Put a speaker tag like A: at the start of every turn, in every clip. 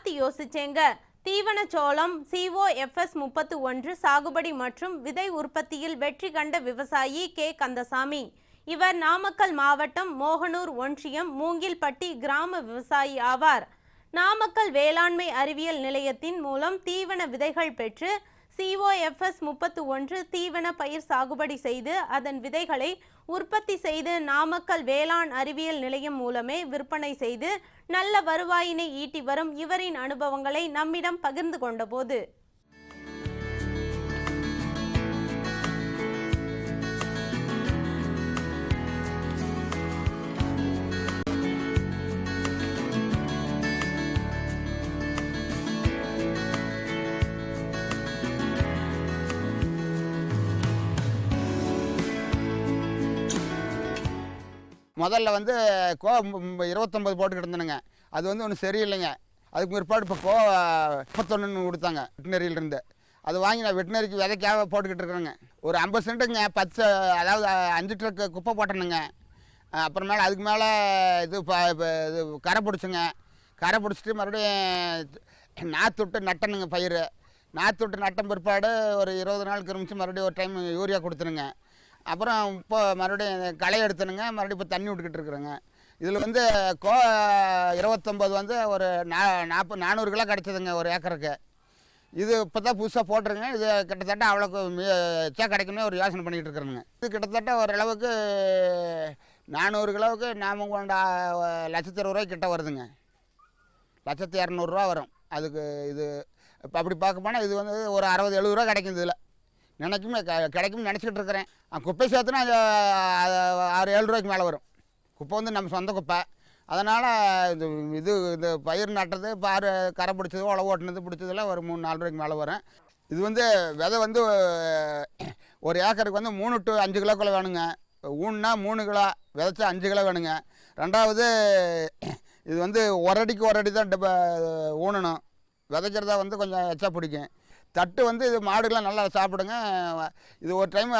A: மாத்தி யோசிச்சேங்க. தீவனச்சோளம் சிஓஎஃப்எஸ் முப்பத்து ஒன்று சாகுபடி மற்றும் விதை உற்பத்தியில் வெற்றி கண்ட விவசாயி கே. கந்தசாமி. இவர் நாமக்கல் மாவட்டம் மோகனூர் ஒன்றியம் மூங்கில்பட்டி கிராம விவசாயி ஆவார். நாமக்கல் வேளாண்மை அறிவியல் நிலையத்தின் மூலம் தீவன விதைகள் பெற்று சிஓஎஃப்எஸ் முப்பத்து ஒன்று தீவன பயிர் சாகுபடி செய்து அதன் விதைகளை உற்பத்தி செய்து நாமக்கல் வேளாண் அறிவியல் நிலையம் மூலமே விற்பனை செய்து நல்ல வருவாயினை ஈட்டி வரும் இவரின் அனுபவங்களை நம்மிடம் பகிர்ந்து கொண்டபோது
B: முதல்ல வந்து கோ இருபத்தொம்பது போட்டுக்கிட்டு இருந்தேனுங்க. அது வந்து ஒன்றும் சரியில்லைங்க. அதுக்கு பிற்பாடு இப்போ கோ முப்பத்தொன்னு கொடுத்தாங்க வெட்டினரியிலிருந்து. அது வாங்கி நான் வெட்டினரிக்கு விதைக்காக போட்டுக்கிட்டு இருக்கிறேங்க. ஒரு ஐம்பது சென்ட்டுங்க பத்து அதாவது அஞ்சு ட்ரக்கு குப்பை போட்டேனுங்க. அப்புறமேல அதுக்கு மேலே இது ப- இது கரை பிடிச்சுங்க. கரை பிடிச்சிட்டு மறுபடியும் நாற்று விட்டு நட்டணுங்க பயிர். நாற்று விட்டு நட்டம் பிற்பாடு ஒரு இருபது நாளுக்கு இருந்துச்சு மறுபடியும் ஒரு டைம் யூரியா கொடுத்துருங்க அப்புறம் இப்போ மறுபடியும் களை எடுத்தனுங்க மறுபடியும் இப்போ தண்ணி விட்டுக்கிட்டு இருக்கிறேங்க. இதில் வந்து கோ இருபத்தொம்பது வந்து ஒரு நா நாற்பது நானூறு கிலோ கிடச்சிதுங்க ஒரு ஏக்கருக்கு. இது இப்போ தான் புதுசாக போட்டிருங்க. இது கிட்டத்தட்ட அவ்வளோக்கு மிச்சா கிடைக்குமே ஒரு யோசனை பண்ணிகிட்டு இருக்கிறேங்க இது கிட்டத்தட்ட ஓரளவுக்கு நானூறு கிலோவுக்கு நாம கொண்ட லட்சத்தி இருபது ரூபாய்க்கு கிட்ட வருதுங்க. லட்சத்தி இரநூறுவா வரும். அதுக்கு இது இப்போ அப்படி பார்க்க போனால் இது வந்து ஒரு அறுபது எழுபது ரூபா கிடைக்கும் இதில். நினைக்குமே க கிடைக்கும்னு நினச்சிக்கிட்டு இருக்கிறேன் குப்பை சேர்த்துனா அது ஆறு ஏழு ரூபாய்க்கு மேலே வரும். குப்பை வந்து நம்ம சொந்த குப்பை. அதனால் இது இது இந்த பயிர் நட்டது பாரு கரை பிடிச்சது உழவு ஓட்டினது பிடிச்சதெல்லாம் ஒரு மூணு நாலு ரூபாய்க்கு மேலே வரும். இது வந்து விதை வந்து ஒரு ஏக்கருக்கு வந்து மூணு டு அஞ்சு கிலோக்குள்ளே வேணுங்க. ஊன்னா மூணு கிலோ விதைச்சா அஞ்சு கிலோ வேணுங்க. ரெண்டாவது இது வந்து ஒரு அடிக்கு ஒரு அடி தான் ஊனணும். விதைக்கிறதா வந்து கொஞ்சம் எச்சா பிடிக்கும். தட்டு வந்து இது மாடுகள்லாம் நல்லா சாப்பிடுங்க. இது ஒரு டைம்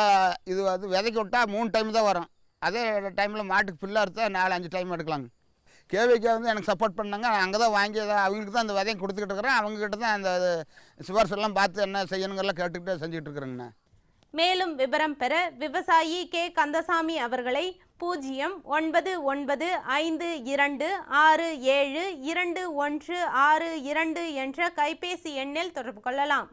B: இது வந்து விதைக்க விட்டால் மூணு டைம் தான் வரும். அதே டைமில் மாட்டுக்கு புல்லாக இருந்தா நாலு அஞ்சு டைம் எடுக்கலாங்க. கேவிகே வந்து எனக்கு சப்போர்ட் பண்ணாங்க. அங்கே தான் வாங்கி அவங்களுக்கு தான் அந்த விதையும் கொடுத்துக்கிட்டு இருக்கிறேன். அவங்கக்கிட்ட தான் அந்த சிபாரிசு பார்த்து என்ன செய்யணுங்கெல்லாம் கேட்டுக்கிட்டு செஞ்சுக்கிட்டு இருக்கிறேங்கண்ணா
A: மேலும் விவரம் பெற விவசாயி கே. கந்தசாமி அவர்களை பூஜ்ஜியம் ஒன்பது ஒன்பது ஐந்து இரண்டு ஆறு ஏழு இரண்டு ஒன்று ஆறு இரண்டு என்ற கைபேசி எண்ணில் தொடர்பு கொள்ளலாம்.